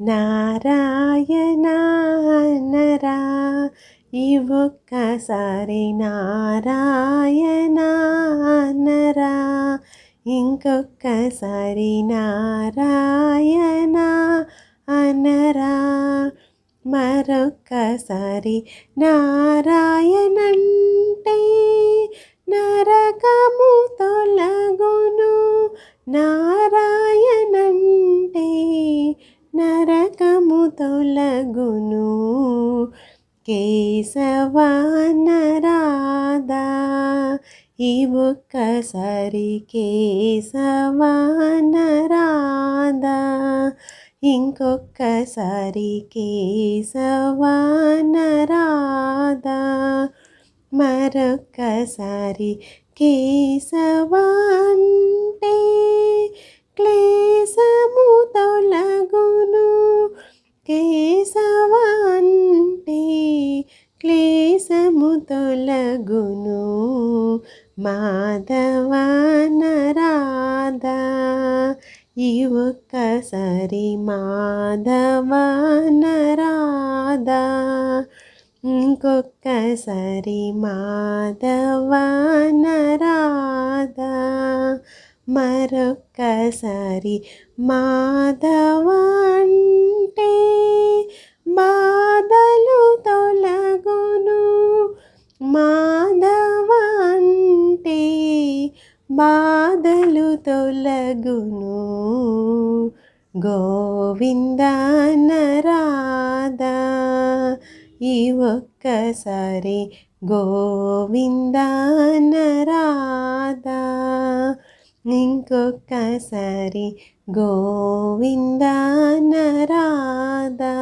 నారాయణ నరా ఈ ఒక్కసారి నారాయణ నరా ఇంకొక్కసారి నారాయణ అనరా మరొక్కసారి నారాయణంటే కేశవానరాధా ఈ ఒక్కసారి కేశవానరాధా ఇంకొక్కసారి కేశవానరాధా మరొక్కసారి కేశవా తొలగును మాధవనరాధా ఈ ఒక్కసారి మాధవనరాధా ఇంకొక్కసారి మాధవనరాధా మరొక్కసారి మాధవంటే బాధలు తొలగును. గోవిందనరాధా ఈ ఒక్కసారి గోవిందనరాధా ఇంకొక్కసారి గోవిందనరాధా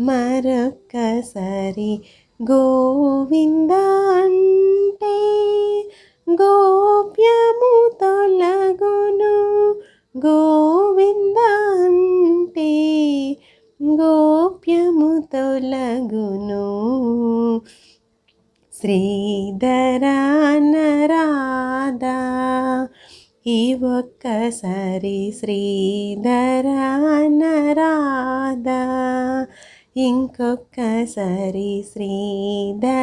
మరొక్కసారి గోవింద అంటే గో గోవింద అంటే గోప్యము తొలగును. శ్రీధరానరాధా ఈ ఒక్కసారి శ్రీధరానరాధా ఇంకొక్కసారి శ్రీధరానరాధా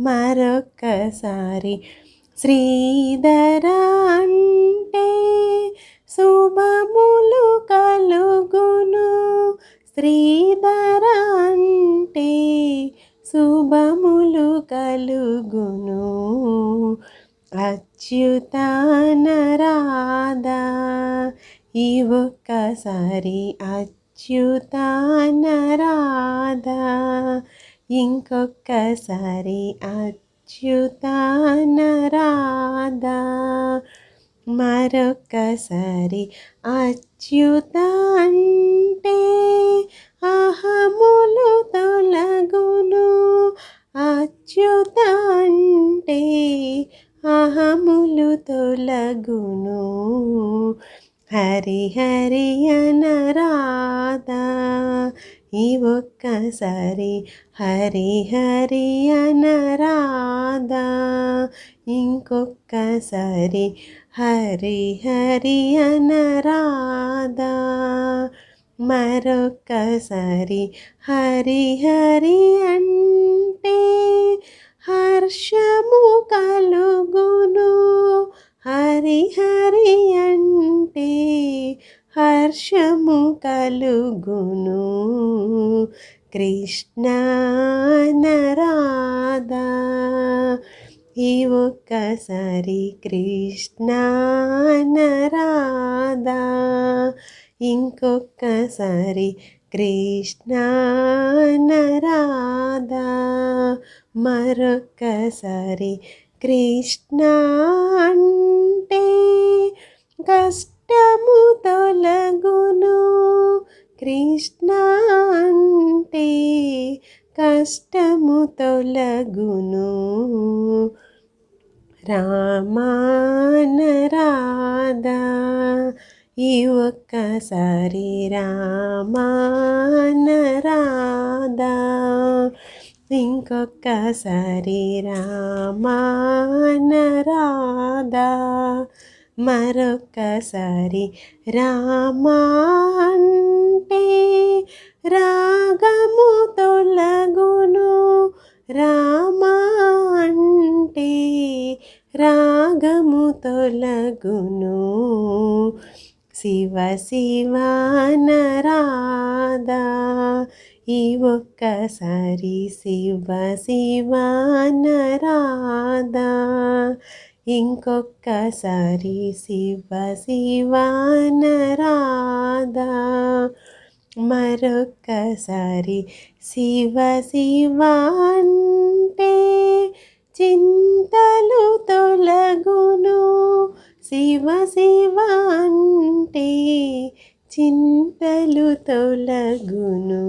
మరొక్కసారి శ్రీధర అంటే శుభములు కలుగును. శ్రీధర అంటే శుభములు కలుగును. అచ్యుతానరాధా ఈ ఒక్కసారి అచ్యుతానరాధా ఇంకొక్కసారి అచ్యుతానరాధా. మరొకసారి అచ్యుత అంటే అహములు తొలగును. అచ్యుత అంటే అహములు తొలగును. హరి హరి అనరాధా ఈ ఒక్కసారి హరి హరి అనరాధా ఇంకొక్కసారి హరి హరి అనరాధా మరొక్కసారి హరి హరి అంటే హర్ష కలుగును. కృష్ణ నరాధా ఈ ఒక్కసారి కృష్ణ నరాధా ఇంకొక్కసారి కృష్ణ నరాధా మరొక్కసారి కృష్ణ అంటే కష్ట కష్టము తొలగును. కృష్ణ అంటే కష్టము తొలగును. రామానరాధా ఈ ఒక్కసారి రామానరాధా ఇంకొక్కసారి రామానరాధా మరొక్కసారి రామా అంటే రాగము తొలగును. రామా అంటే రాగము తొలగును. శివ శివ నరాదా ఈ ఒక్కసారి శివ శివ నరాదా ఇంకొక్కసారి శివ శివ మరొక్కసారి శివ శివంటే చింతలు తొలగును. శివ శివ అంటే చింతలు తొలగును.